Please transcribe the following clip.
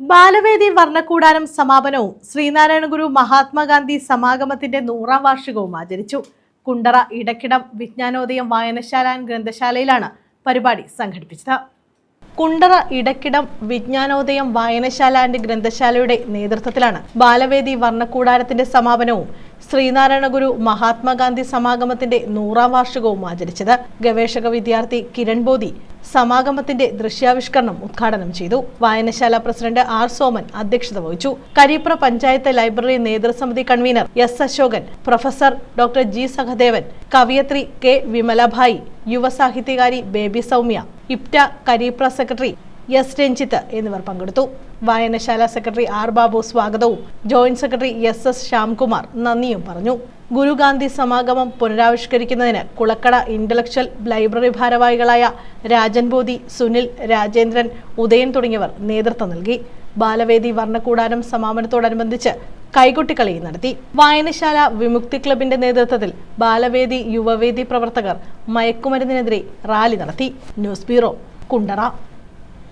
ബാലവേദി വർണക്കൂടാരം സമാപനവും ശ്രീനാരായണ ഗുരു മഹാത്മാഗാന്ധി സമാഗമത്തിന്റെ നൂറാം വാർഷികവും ആചരിച്ചു. കുണ്ടറ ഇടക്കിടം വിജ്ഞാനോദയം വായനശാല ഗ്രന്ഥശാലയിലാണ് പരിപാടി സംഘടിപ്പിച്ചത്. കുണ്ടറ ഇടക്കിടം വിജ്ഞാനോദയം വായനശാല ആൻഡ് ഗ്രന്ഥശാലയുടെ നേതൃത്വത്തിലാണ് ബാലവേദി വർണക്കൂടാരത്തിന്റെ സമാപനവും ശ്രീനാരായണ ഗുരു മഹാത്മാഗാന്ധി സമാഗമത്തിന്റെ നൂറാം വാർഷികവും ആചരിച്ചത്. ഗവേഷക വിദ്യാർത്ഥി കിരൺ ബോധി സമാഗമത്തിന്റെ ദൃശ്യാവിഷ്കരണം ഉദ്ഘാടനം ചെയ്തു. വായനശാല പ്രസിഡന്റ് ആർ സോമൻ അധ്യക്ഷത വഹിച്ചു. Karipra panchayat library നേതൃസമിതി convener S Ashokan professor doctor G Sahadevan കവിയത്രി K Vimalabhai യുവസാഹിത്യകാരി Baby Soumya IPTA Karipra secretary S Ranjith എന്നിവർ പങ്കെടുത്തു. വായനശാല സെക്രട്ടറി ആർ ബാബു സ്വാഗതവും. Joint secretary S S Shyamkumar നന്ദിയും പറഞ്ഞു. ഗുരുഗാന്ധി സമാഗമം പുനരാവിഷ്കരിക്കുന്നതിന് കുളക്കട ഇന്റലക്ച്വൽ ലൈബ്രറി ഭാരവാഹികളായ രാജൻ ബോധി സുനിൽ രാജേന്ദ്രൻ ഉദയൻ തുടങ്ങിയവർ നേതൃത്വം നൽകി. ബാലവേദി വർണക്കൂടാരം സമാപനത്തോടനുബന്ധിച്ച് കൈകൊട്ടിക്കളി നടത്തി. വായനശാല വിമുക്തി ക്ലബിന്റെ നേതൃത്വത്തിൽ ബാലവേദി യുവവേദി പ്രവർത്തകർ മയക്കുമരുന്നിനെതിരെ റാലി നടത്തി. News bureau Kundara.